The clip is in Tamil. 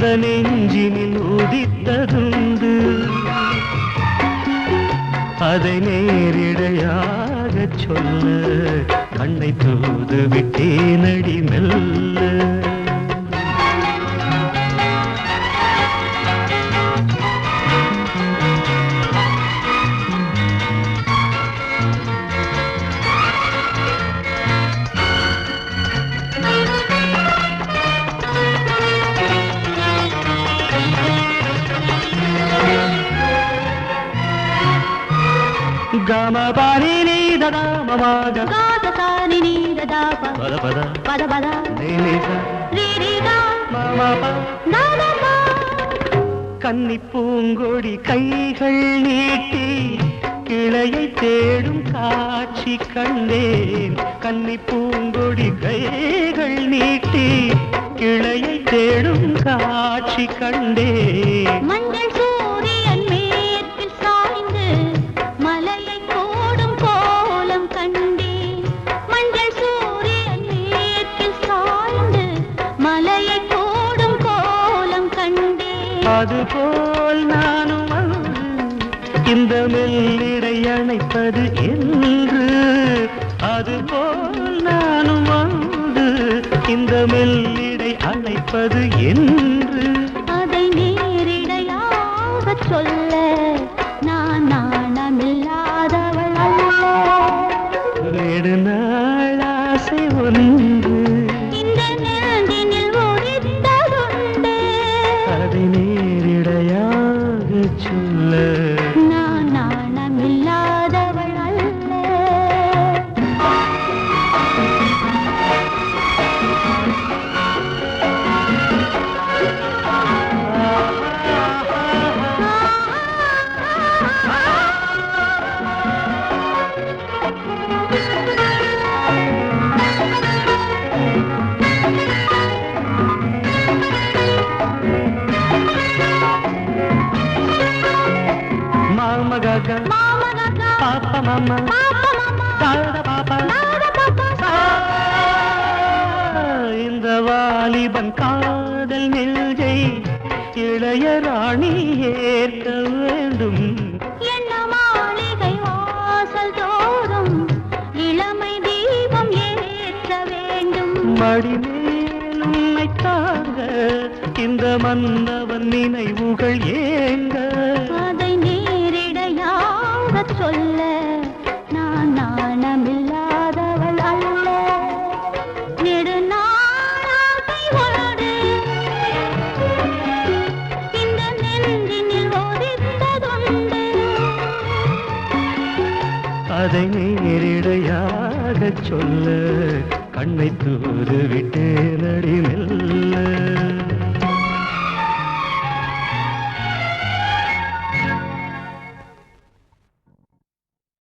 இந்த நெஞ்சினில் உதித்ததுண்டு. அதை நேரிடையாக சொல்ல கண்ணை தூது விட்டே நடி மெல்ல. గమపని నీదమగ గాదసాని నీరదాప పద పద పద పద నీలిస రీరిగా మమ నాదమ్మ கன்னி பூங்கொடி கைகள் நீட்டி கிளையை தேடும் காட்சி கண்டேன் கன்னி பூங்கொடி கைகள் நீட்டி கிளையை தேடும் காட்சி கண்டேன் மஞ்சள் அதுபோல் நானும் இந்த மெல்லிடை அணைப்பது என்று. அதுபோல் நானும் வந்து இந்த மெல்லிடை அணைப்பது என்று. அதை நேரிடையாக சொல்ல நேரிடையாக மாம கக பாப்ப மாமா தாத பாப்பா. இந்த வாலிபன் காதல் நெஞ்சை இளைய ராணி ஏற்க வேண்டும். என்ன மாளிகை வாசல் தோறும் இளமை தீபம் ஏற்ற வேண்டும். மடிமேல் தாங்க இந்த மன்னவன் நினைவுகள் ஏங்க. அதை சொல்ல நான் நாணமில்லாதவள் அல்ல. நெடுநாளாசை இந்த நெஞ்சினில் ஒதித்ததுண்டு அதை நேரிடையாக சொல்ல. கண்ணை தூது விட்டு நடி மெல்ல.